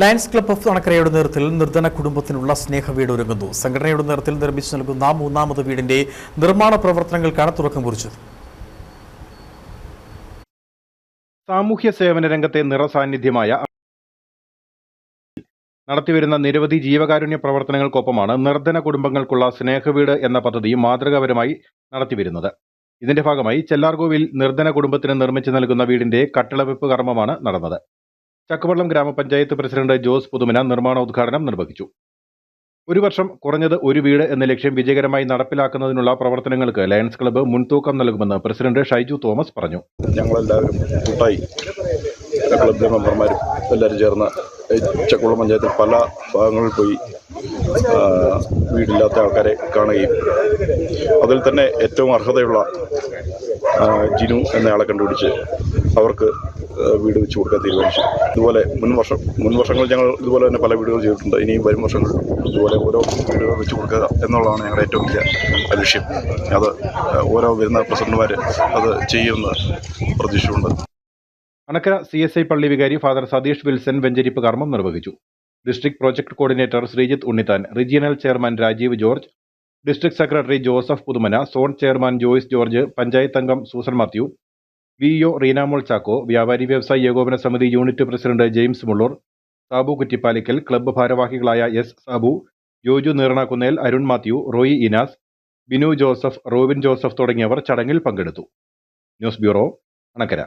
Lions club of അണക്കരയുടെ നേതൃത്വത്തിൽ നിർധന കുടുംബത്തിനുള്ള സ്നേഹവീട് ഒരുങ്ങുന്നു. സംഘടനയുടെ നേതൃത്വത്തിൽ നിർമ്മിച്ചു നൽകുന്ന മൂന്നാമത് വീടിന്റെ നിർമ്മാണ പ്രവർത്തനങ്ങൾക്കാണ് തുടക്കം കുറിച്ചത്. സാമൂഹ്യ സേവന രംഗത്തെ നിറസാന്നിധ്യമായ നടത്തിവരുന്ന നിരവധി ജീവകാരുണ്യ പ്രവർത്തനങ്ങൾക്കൊപ്പമാണ് നിർധന കുടുംബങ്ങൾക്കുള്ള സ്നേഹവീട് എന്ന പദ്ധതി മാതൃകാപരമായി നടത്തിവരുന്നത്. ഇതിന്റെ ഭാഗമായി ചെല്ലാർകോവിൽ നിർധന കുടുംബത്തിന് നിർമ്മിച്ചു നൽകുന്ന വീടിന്റെ കട്ടിളവെപ്പ് കർമ്മമാണ് നടന്നത്. ചക്കുവള്ളം ഗ്രാമപഞ്ചായത്ത് പ്രസിഡന്റ് ജോസ് പുതുമന നിർമ്മാണ ഉദ്ഘാടനം നിർവഹിച്ചു. ഒരു വർഷം കുറഞ്ഞത് ഒരു വീട് എന്ന ലക്ഷ്യം വിജയകരമായി നടപ്പിലാക്കുന്നതിനുള്ള പ്രവർത്തനങ്ങൾക്ക് ലയൺസ് ക്ലബ്ബ് മുൻതൂക്കം നൽകുമെന്ന് പ്രസിഡന്റ് ഷൈജു തോമസ് പറഞ്ഞു. ഞങ്ങളെല്ലാവരും കൂട്ടായി മെമ്പർമാരും എല്ലാവരും ചേർന്ന് ചക്കുളം പഞ്ചായത്തിൽ പല ഭാഗങ്ങളിൽ പോയി വീടില്ലാത്ത ആൾക്കാരെ കാണുകയും അതിൽ തന്നെ ഏറ്റവും അർഹതയുള്ള ജിനു എന്നയാളെ കണ്ടുപിടിച്ച് അവർക്ക് വീട് വെച്ച് കൊടുക്കാൻ തീരുമാനിച്ചു. ഇതുപോലെ മുൻ വർഷം മുൻ ഞങ്ങൾ ഇതുപോലെ തന്നെ പല വീടുകൾ ചെയ്തിട്ടുണ്ട്. ഇനിയും വരും വർഷങ്ങൾ ഇതുപോലെ ഓരോ വീടുകൾ വെച്ച് കൊടുക്കുക എന്നുള്ളതാണ് ഞങ്ങളുടെ ഏറ്റവും വലിയ ലക്ഷ്യം അത് ഓരോ വരുന്ന പ്രസിഡന്റുമാർ അത് ചെയ്യുമെന്ന് പ്രതീക്ഷയുണ്ട് അണക്കര സി എസ് ഐ പള്ളി വികാരി ഫാദർ സതീഷ് വിൽസൺ വെഞ്ചരിപ്പ് കർമ്മം നിർവഹിച്ചു. District project coordinator Sreejith Unnithan regional chairman Rajeev George district secretary Joseph Puthumana zone chairman Joyce George panchayat അംഗം Susan Mathew V O Reenamol Chacko വ്യാപാരി വ്യവസായ ഏകോപന സമിതി unit president James Mullur Sabu Kuttipalickal club ഭാരവാഹികളായ S Sabu Joju Neernakkunnel Arun Mathew Roy Inas Binu Joseph Robin Joseph തുടങ്ങിയവർ ചടങ്ങിൽ പങ്കെടുത്തു. News bureau Anakkara.